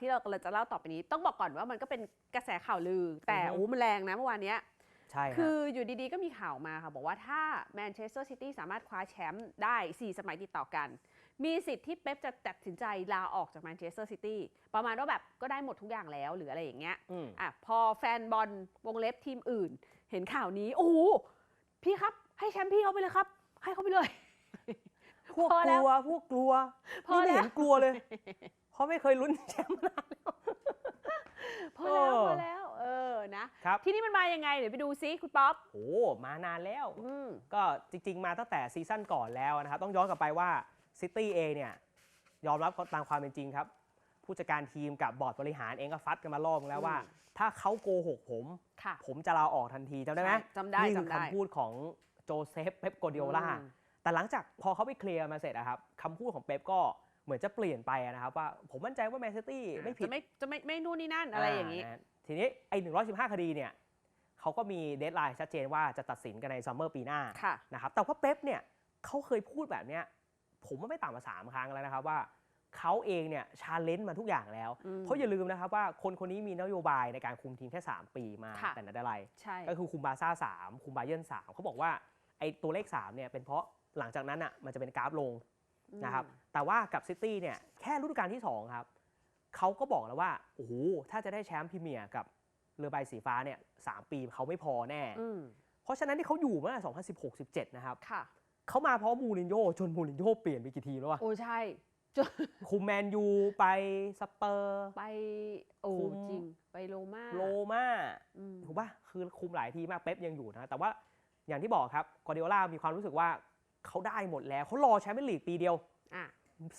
ที่เรากำลังจะเล่าต่อไปนี้ ต้องบอกก่อนว่ามันก็เป็นกระแสข่าวลือ แต่อือฮึโอ้มันแรงนะเมื่อวานเนี้ยใช่ฮะคืออยู่ดีๆ ก็มีข่าวมาค่ะ บอกว่าถ้าแมนเชสเตอร์ซิตี้สามารถคว้าแชมป์ได้ 4 สมัยติดต่อกัน มีสิทธิ์ที่เป๊ปจะตัดสินใจลาออกจากแมนเชสเตอร์ซิตี้ประมาณว่าแบบก็ได้หมดทุกอย่างแล้วหรืออะไรอย่างเงี้ยอืมอะพอแฟนบอลวงเล็บทีมอื่น เห็นข่าวนี้ โอ้โหพี่ครับ ให้แชมป์พี่เขาไปเลยครับ ให้เขาไปเลยพวกพอกแล้วลัวพวกกลัวพอนี่ไม่แล้วเห็นกลัวเลย เพราะไม่เคยลุ้นแชมป์มานานแล้วพอแล้วเออพอแล้ว เออนะครับทีนี้มันมายังไงเดี๋ยวไปดูซิคุณป๊อปโอ้มานานแล้ว อืมก็จริง ๆ มาตั้งแต่ซีซั่นก่อนแล้วนะครับ ต้องย้อนกลับไปว่าซิตี้เองเนี่ย ยอมรับตามความเป็นจริงครับ ผู้จัดการทีมกับบอร์ดบริหารเองก็ฟัดกันมารอบนึงแล้วว่าอืมถ้าเขาโกหกผม ค่ะผมจะลาออกทันทีจำได้ไหมใช่จำได้นี่คือจำได้ คำพูดของโจเซฟเป๊ปโกดิโอลา อืม แต่หลังจากพอเขาไปเคลียร์มาเสร็จนะครับคำพูดของเป๊ปก็ เหมือนจะเปลี่ยนไปนะครับว่าผมมั่นใจว่าแมนซิตี้ไม่ผิดจะไม่จะไม่ไม่นู่นนี่นั่นอะไรอย่างนี้นี้ทีนี้ไอ้115คดีเนี่ยเขาก็มีเดทไลน์ชัดเจนว่าจะตัดสินกันในซัมเมอร์ปีหน้าค่ะนะครับแต่ว่าเป๊ปเนี่ยเขาเคยพูดแบบเนี้ยผมว่าไม่ต่ำกว่าสามครั้งแล้วนะครับว่าเขาเองเนี่ยชาเลนจ์มาทุกอย่างแล้วอืมเพราะอย่าลืมนะครับว่าคนคนนี้มีนโยบายในการคุมทีมแค่ 3 ปีมาค่ะแต่ไหนแต่ไรใช่ก็คือคุมบาร์ซ่า3คุมบาเยิร์น3เขาบอกว่าไอ้ตัวเลข3เนี่ยเป็นเพราะหลังจากนั้นอะมันจะเป็นกราฟลง นะครับแต่ว่ากับซิตี้เนี่ยแค่ฤดูกาลที่ 2 ครับเขาก็บอกแล้วว่าโอ้โหถ้าจะได้แชมป์พรีเมียร์กับเรือใบสีฟ้าเนี่ยสามปีเขาไม่พอแน่อืมเพราะฉะนั้นที่เขาอยู่มาตั้งแต่2016-17 นะครับค่ะเขามาเพราะมูรินโญ่จนมูรินโญ่เปลี่ยนไปกี่ทีมแล้ววะโอ้ใช่คุมแมนยูไปสเปอร์ ไปโอ้คุมจริง ไปโรม่าโรม่าอืมถูกป่ะคือคุมหลายทีมากเป๊ปยังอยู่นะ แต่ว่าอย่างที่บอกครับกอร์ดิโอลามีความรู้สึกว่า เขาได้หมดแล้วเขารอแชมป์เปี้ยนลีกปีเดียว อะ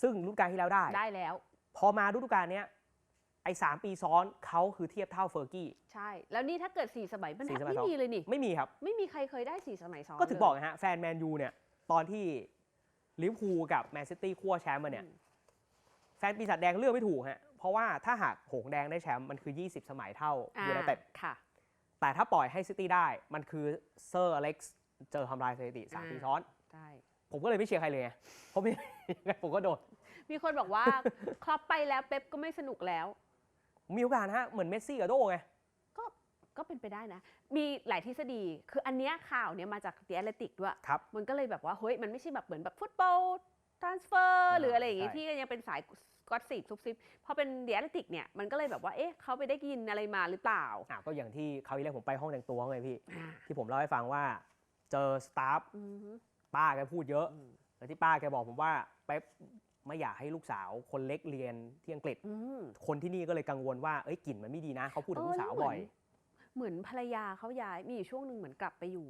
ซึ่งฤดูกาลที่แล้วได้ ได้แล้ว พอมาฤดูกาลเนี้ยไอ้สามปีซ้อนเขาคือเทียบเท่าเฟอร์กี้ ใช่ แล้วนี่ถ้าเกิดสี่สมัยมันสี่แทบสมัยไม่ซ้อน มีเลยนี่ ไม่มีครับ ไม่มีใครเคยได้สี่สมัยซ้อนก็ถึงเลยบอกนะฮะ แฟนแมนยูเนี่ย ตอนที่ลิเวอร์พูลกับแมนซิตี้คั่วแชมป์มาเนี่ยอืมแฟนปีศาจแดงเลือกไม่ถูกฮะ เพราะว่าถ้าหากหงส์แดงได้แชมป์มันคือ 20 สมัยเท่าอ่ายูไนเต็ดค่ะ แต่ถ้าปล่อยให้ซิตี้ได้มันคือเซอร์อเล็กซ์เจอทำลายสถิติสามอ่าปีซ้อน ใช่ผมก็เลยไม่เชียร์ใครเลยไงเพราะไม่ยังไงผมก็โดน มีคนบอกว่า ครอปไปแล้วเป๊ปก็ไม่สนุกแล้ว มีโอกาสฮะเหมือนเมสซี่กับโดไง ก็ก็เป็นไปได้นะ มีหลายทฤษฎีคืออันเนี้ยข่าวเนี้ยมาจาก The Athletic ด้วย ครับ มันก็เลยแบบว่าเฮ้ยมันไม่ใช่แบบเหมือนแบบฟุตบอลทรานสเฟอร์อ่าหรืออะไรอย่างงี้ใช่ ที่ยังเป็นสายกอตสิบซุบซิบพอเป็น The Athletic เนี่ยมันก็เลยแบบว่าเอ๊ะเขาไปได้ยินอะไรมาหรือเปล่าอะก็อย่างที่เขาวที่แล้วผมไปห้องแต่งตัวไงพี่ อ่าที่ผมเล่าให้ฟังว่าเจอสตาฟอือฮึ ป้าแกพูดเยอะอืมแล้วที่ป้าแกบอกผมว่าเป๊ปไม่อยากให้ลูกสาวคนเล็กเรียนที่อังกฤษอืมคนที่นี่ก็เลยกังวลว่าเอ้ยกลิ่นมันไม่ดีนะเขาพูดถึงลูกสาวบ่อย เหมือนภรรยาเขาย้ายมีอยู่ช่วงหนึ่งเหมือนกลับไปอยู่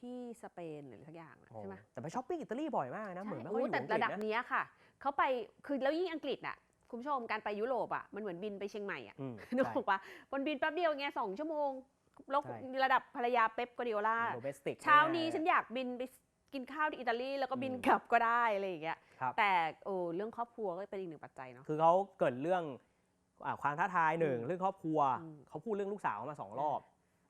ที่สเปนหรือสักอย่างอะใช่ไหมแต่ไปช้อปปิ้งอิตาลีบ่อยมากนะเหมือนไม่ค่อยอยู่แต่อังกฤระษดับนะเนี้ยค่ะเขาไปคือแล้วยิ่งอังกฤษอะคุณผู้ชมการไปยุโรปอะมันเหมือนบินไปเชียงใหม่อะอืมนึกใช่ออกปะวันบินแป๊บเดียวไงสองชั่วโมงแล้วใช่ระดับภรรยาเป๊ปกวาร์ดิโอลาโดเมสติกเช้านี้ฉันอยากบินไป กินข้าวที่อิตาลีแล้วก็บินอืมกลับก็ได้อะไรอย่างเงี้ยครับ แต่โอ้เรื่องครอบครัวก็เป็นอีกหนึ่งปัจจัยเนาะ คือเขาเกิดเรื่องอาความท้าทายหนึ่งอืมเรื่องครอบครัวอืม เขาพูดเรื่องลูกสาวมาสองรอบ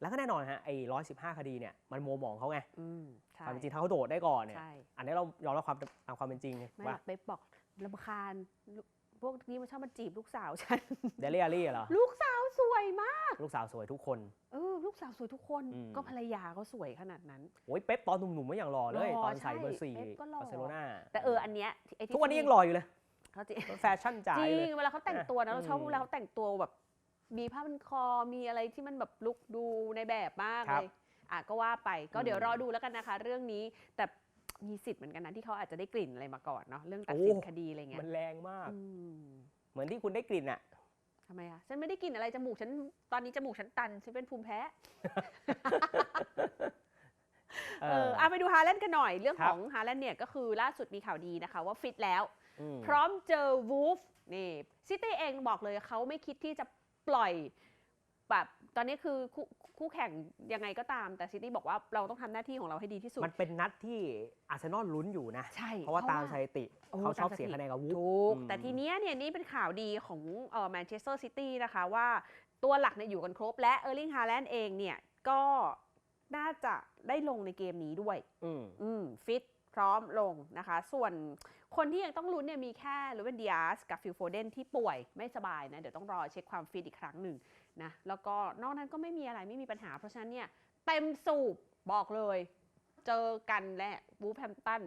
แล้วก็แน่นอนฮะไอ้ร้อยสิบห้าคดีเนี่ยมันโมวหมองเขาไงอืมใช่ความเป็นจริงถ้าเขาโดดได้ก่อนเนี่ย ใช่อันนี้เรายอมรับความตามความเป็นจริงไงไม่หรว่าอกเป๊ปบอกลำคาญลูก พวกนี้มันชอบมาจีบลูกสาวฉัน เดลี่อารี่เหรอ ลูกสาวสวยมาก ลูกสาวสวยทุกคน เออ ลูกสาวสวยทุกคน อืม ก็ภรรยาเขาสวยขนาดนั้น โอ้ยเป๊ปตอนหนุ่มๆไม่อย่างหล่อเลย หล่อตอนใส่ใช่เบอร์สี่เป๊ปก็หล่อ บาร์เซโลนาแต่เอออันเนี้ยไอ้ที่ทุกวันนี้ยังหล่ออยู่เลย เขาจริงแฟชั่นจ๋าจอยู่ริเลงยเวลาเขาแต่งตัวนะเราชอบอืมเวลาเขาแต่งตัวแบบ มีผ้าพันคอมีอะไรที่มันแบบลุกดูในแบบมากครัเลบยอะก็ว่าไปก็อืมเดี๋ยวรอดูแล้วกันนะคะ เรื่องนี้แต่ มีสิทธิ์เหมือนกันนะที่เขาอาจจะได้กลิ่นอะไรมาก่อนเนาะเรื่องตัดสินคดีอะไรเงี้มัยนแรงมากอืมเหมือนที่คุณได้กลิ่นอะทำไมอะฉันไม่ได้กลิ่นอะไรจมูกฉันตอนนี้จมูกฉันตันฉันเป็นภูมิแพ้เอเอออเอาไปดูฮาแลนด์กันหน่อยเรื่องครัขบองฮาแลนด์เนี่ยก็คือล่าสุดมีข่าวดีนะคะว่าฟิตแล้วมพร้อมเจอวูฟนี่ซิตี้เองบอกเลยเขาไม่คิดที่จะปล่อย แบบตอนนี้คือคู่คู่แข่งยังไงก็ตาม แต่ซิตี้บอกว่าเราต้องทำหน้าที่ของเราให้ดีที่สุด มันเป็นนัดที่อาร์เซนอลลุ้นอยู่นะ ใช่ เพราะว่าตามสถิติโอ้เขาชอบตามสถิติเสียคะแนนกับวูฟถูกอืมแต่ทีเนี้ยเนี่ยนี่เป็นข่าวดีของเอ่อแมนเชสเตอร์ซิตี้นะคะว่าตัวหลักเนี่ยอยู่กันครบ และเออร์ลิงฮาแลนด์เองเนี่ยก็น่าจะได้ลงในเกมนี้ด้วย อืมอืมฟิตพร้อมลงนะคะ ส่วน คนที่ยังต้องลุ้นเนี่ยมีแค่ลูเวนดิอาสกับฟิลโฟเดนที่ป่วยไม่สบายนะ เดี๋ยวต้องรอเช็คความฟิตอีกครั้งหนึ่งนะแล้วก็นอกนั้นก็ไม่มีอะไรไม่มีปัญหา เพราะฉะนั้นเนี่ยเต็มสูบบอกเลย เจอกันแหละบูแฮมตัน